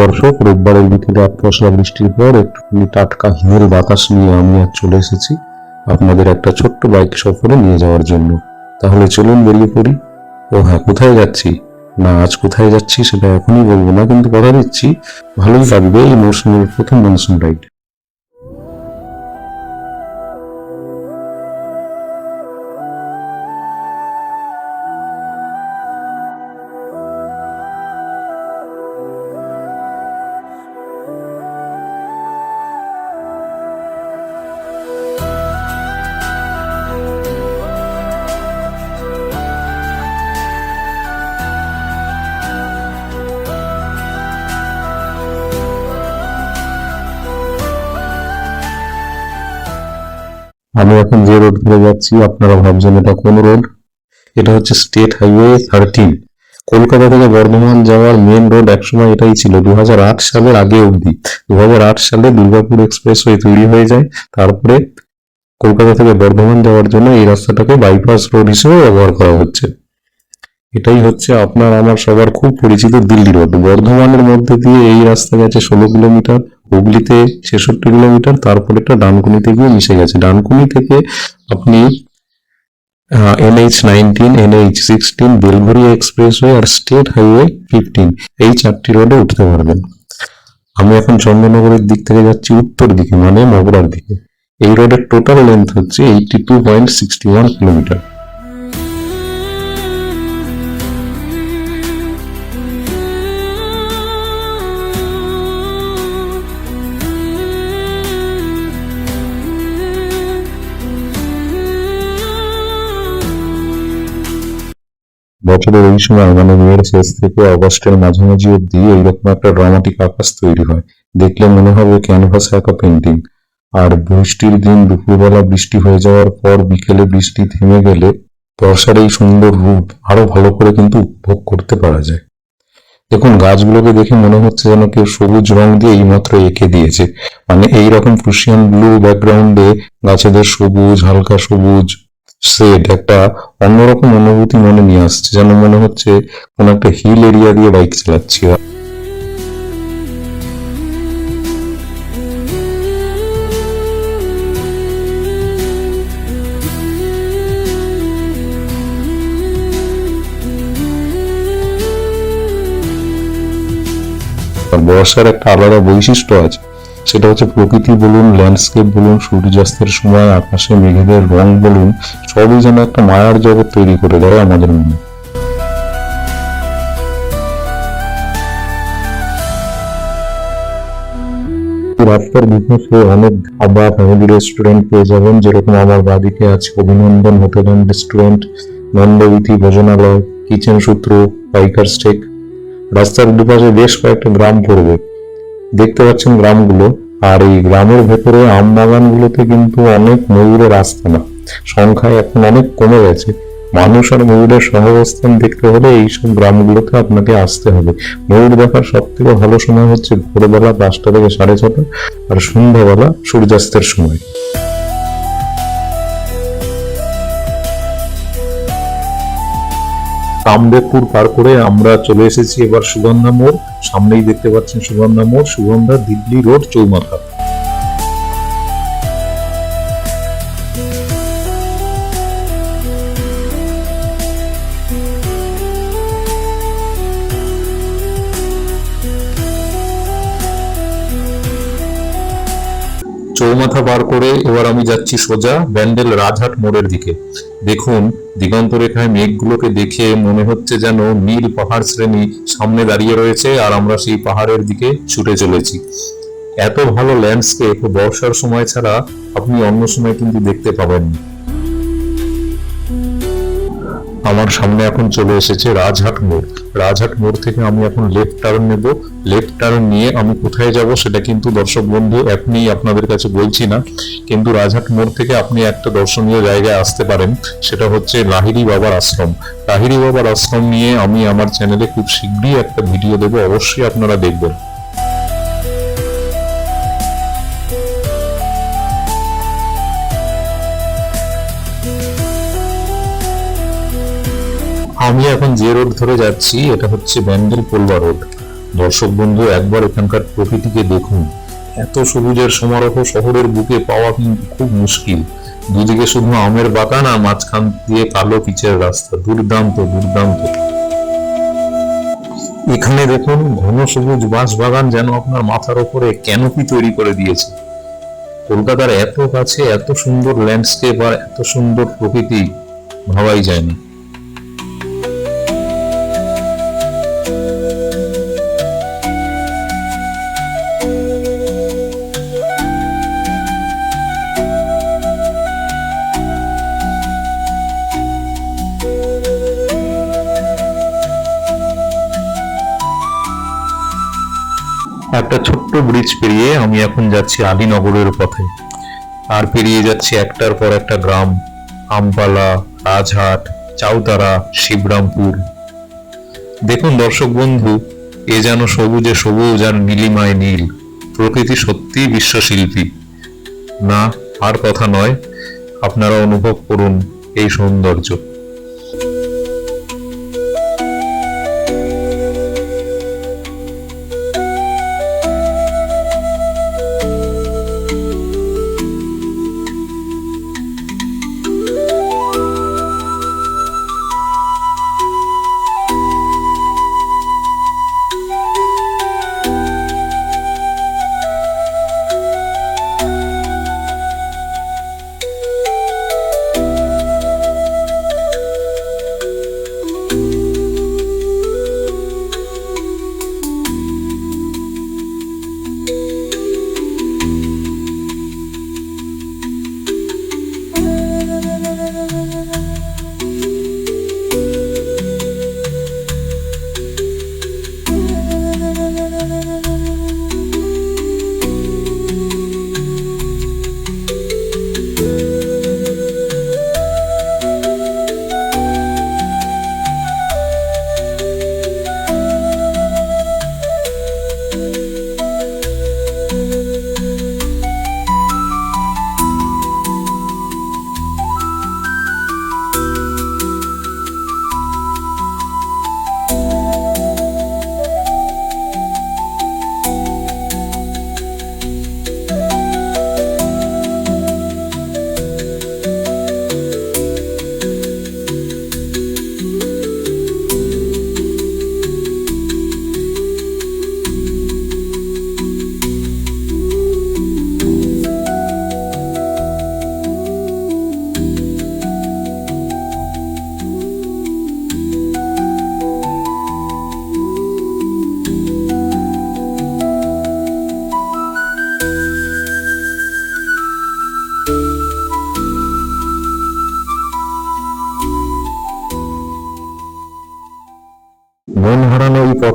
দর্শক রোববারের বিকেলে এক বৃষ্টির পর একটুখানি টাটকা হিমেল বাতাস নিয়ে আমি আজ চলে এসেছি আপনাদের একটা ছোট্ট বাইক সফরে নিয়ে যাওয়ার জন্য। তাহলে চলুন বেরিয়ে পড়ি। ও হ্যাঁ কোথায় যাচ্ছি? না, আজ কোথায় যাচ্ছি সেটা এখনই বলব না, কিন্তু কথা দিচ্ছি ভালোই লাগবে এই মৌসুমের প্রথম মনসুন রাইড। আমি এখন যে রোড ধরে যাচ্ছি, আপনারা ভাবছেন এটা কোন রোড এটা হচ্ছে স্টেট হাইওয়ে থার্টিন কলকাতা থেকে বর্ধমান যাওয়ার মেন রোড একসময় এটাই ছিল দু হাজার আট সালের আগে অবধি। দু হাজার আট সালে দুর্গাপুর এক্সপ্রেস ওয়ে তৈরি হয়ে যায়। তারপরে কলকাতা থেকে বর্ধমান যাওয়ার জন্য এই রাস্তাটাকে বাইপাস রোড হিসেবে ব্যবহার করা হচ্ছে। এটাই হচ্ছে আপনার, আমার সবার খুব পরিচিত দিল্লি রোড বর্ধমানের মধ্যে দিয়ে এই রাস্তা গেছে ষোলো কিলোমিটার। হুগলিতে ছেষট্টি কিলোমিটার, তারপরে একটা ডানকুনিতে গিয়ে মিশে গেছে। ডানকুনি থেকে আপনি NH nineteen, NH sixteen Belgharia expressway আর স্টেট হাইওয়ে ফিফটিন, এই চারটি রোডে উঠতে পারবেন। আমি এখন চন্দ্রনগরের দিক থেকে যাচ্ছি উত্তর দিকে মানে মগরার দিকে। এই রোডের টোটাল লেন্থ হচ্ছে eighty two point sixty one kilometre বছরের এই সময় মানে মেয়ের শেষ থেকে অগস্টের মাঝামাঝি অব্দি এইরকম একটা ড্রামাটিক আকাশ তৈরি হয়। দেখলে মনে হবে ক্যানভাসে আঁকা পেন্টিং আর বৃষ্টির দিন দুপুরবেলা বৃষ্টি হয়ে যাওয়ার পর বিকেলে বৃষ্টি থেমে গেলে বর্ষার এই সুন্দর রূপ আরও ভালো করে কিন্তু উপভোগ করতে পারা যায়। দেখুন, গাছগুলোকে দেখে মনে হচ্ছে যেন কেউ সবুজ রং দিয়ে এইমাত্র এঁকে দিয়েছে। মানে এই রকম প্রুশিয়ান ব্লু ব্যাকগ্রাউন্ডে গাছেদের সবুজ, হালকা সবুজ শেড একটা অন্যরকম অনুভূতি মনে নিয়ে আসছে, যেন মনে হচ্ছে কোন একটা হিল এরিয়া দিয়ে বাইক চালাচ্ছি। বর্ষার একটা আলাদা বৈশিষ্ট্য আছে সেটা হচ্ছে প্রকৃতি বলুন ল্যান্ডস্কেপ বলুন, সূর্যাস্তের সময়, আকাশে মেঘেদের রং বলুন, সবই যেন একটা মায়ার জগৎ তৈরি করে দেয় আমাদের মনে। রাস্তার বিশেষে অনেক ধাবা ফ্যামিলি রেস্টুরেন্ট পেয়ে যাবেন, যেরকম আমার বাদিকে আছে Abhinandan hotel and restaurant Nandabithi, ভোজনালয়, kitchen সূত্র, পাইকার স্টেক। রাস্তার দুপাশে বেশ কয়েকটা গ্রাম পড়বে। দেখতে পাচ্ছেন গ্রামগুলো। আর এই গ্রামের ভেতরে আম বাগানগুলোতে কিন্তু অনেক ময়ূরের আস্তানা। সংখ্যায় এখন অনেক কমে গেছে। মানুষ আর ময়ূরের সহাবস্থান দেখতে হলে এইসব গ্রামগুলোতে আপনাকে আসতে হবে। ময়ূর দেখার সব থেকে ভালো সময় হচ্ছে ভোরবেলা পাঁচটা থেকে সাড়ে ছটা আর সন্ধ্যাবেলা সূর্যাস্তের সময়। কামদেবপুর পার করে আমরা চলে এসেছি এবার সুগন্ধা মোড়। সামনেই দেখতে পাচ্ছেন সুগন্ধা মোড়, সুগন্ধা দিল্লি রোড, চৌমাথা। চৌমাথা পার করে এবার আমি যাচ্ছি সোজা ব্যান্ডেল রাজহাট মোড়ের দিকে। দেখুন দিগন্ত রেখায় মেঘগুলোকে দেখে মনে হচ্ছে যেন নীল পাহাড় শ্রেণি সামনে দাঁড়িয়ে রয়েছে আর আমরা সেই পাহাড়ের দিকে ছুটে চলেছি। এত ভালো ল্যান্ডস্কেপ বর্ষার সময় ছাড়া আপনি অন্য সময় কিন্তু দেখতে পাবেন। না আমার সামনে এখন চলে এসেছে রাজহাট মোড়। রাজহাট মোড় থেকে আমি এখন লেফট টার্ন নেব। লেফট টার্ন নিয়ে আমি কোথায় যাব সেটা কিন্তু দর্শক বন্ধু এখনই আপনাদের কাছে বলছি না। কিন্তু রাজহাট মোড় থেকে আপনি একটা দর্শনীয় জায়গায় আসতে পারেন। সেটা হচ্ছে লাহিড়ি বাবার আশ্রম। লাহিড়ি বাবার আশ্রম নিয়ে আমি আমার চ্যানেলে খুব শীঘ্রই একটা ভিডিও দেবো। অবশ্যই আপনারা দেখবেন। আমি এখন যে রোড ধরে যাচ্ছি, এটা হচ্ছে ব্যান্ডেল পোলবা রোড। দর্শক বন্ধু, একবার এখানকার প্রকৃতিকে দেখুন। এত সবুজের সমারোহ শহরের বুকে পাওয়া কিন্তু খুব মুশকিল। দুদিকে শুধু আমের বাগান আর মাঝখান দিয়ে কালো পিচের রাস্তা। দুর্দান্ত দুর্দান্ত। এখানে দেখুন, ঘন সবুজ বাঁশ বাগান যেন আপনার মাথার উপরে ক্যানোপি তৈরি করে দিয়েছে। কলকাতার এত কাছে এত সুন্দর ল্যান্ডস্কেপ আর এত সুন্দর প্রকৃতি ভাবাই যায় না একটা ছোট্ট ব্রিজ পেরিয়ে আমি এখন যাচ্ছি আলীনগরের পথে। আর পেরিয়ে যাচ্ছি একটার পর একটা গ্রাম, আমপালা, রাজহাট, চাউতারা, শিবরামপুর। দেখুন দর্শক বন্ধু, এ যেন সবুজে সবুজ আর নীলিমায় নীল। প্রকৃতি সত্যিই বিশ্বশিল্পী। না, আর কথা নয়, আপনারা অনুভব করুন এই সৌন্দর্য।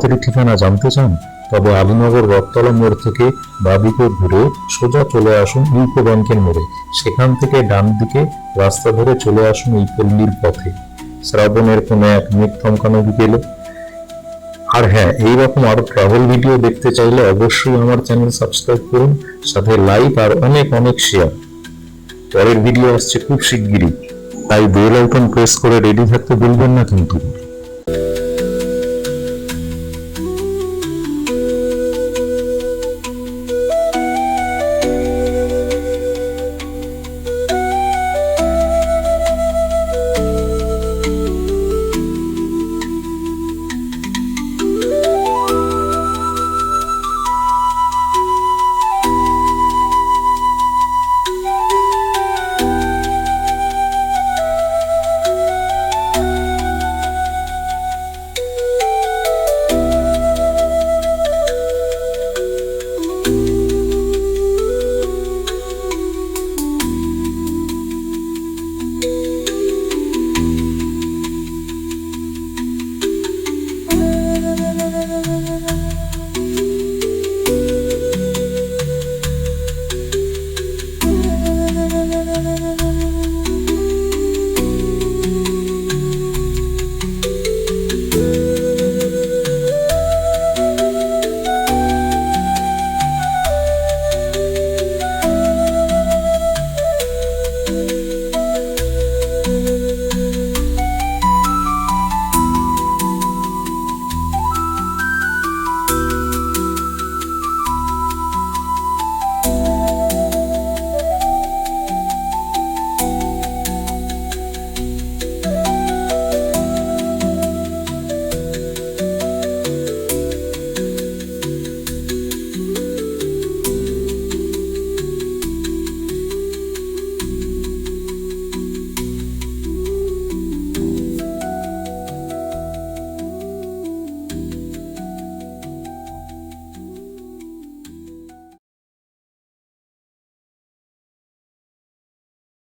পথের ঠিকানা জানতে চান, তবে আলীনগর রথতলা মোড় থেকে বাদিকে ঘুরে সোজা চলে আসুন ইউকো ব্যাংকের মোড়ে। সেখান থেকে ডান দিকে রাস্তা ধরে চলে আসুন এই পল্লীর পথে। শ্রাবণের কোনো এক মেঘ থমকানো বিকেলে আর হ্যাঁ এইরকম আরও ট্রাভেল ভিডিও দেখতে চাইলে অবশ্যই আমার চ্যানেল সাবস্ক্রাইব করুন, সাথে লাইক আর অনেক অনেক শেয়ার পরের ভিডিও আসছে খুব শিগগিরই। তাই বেল আইকন প্রেস করে রেডি থাকতে ভুলবেন না কিন্তু। Bye.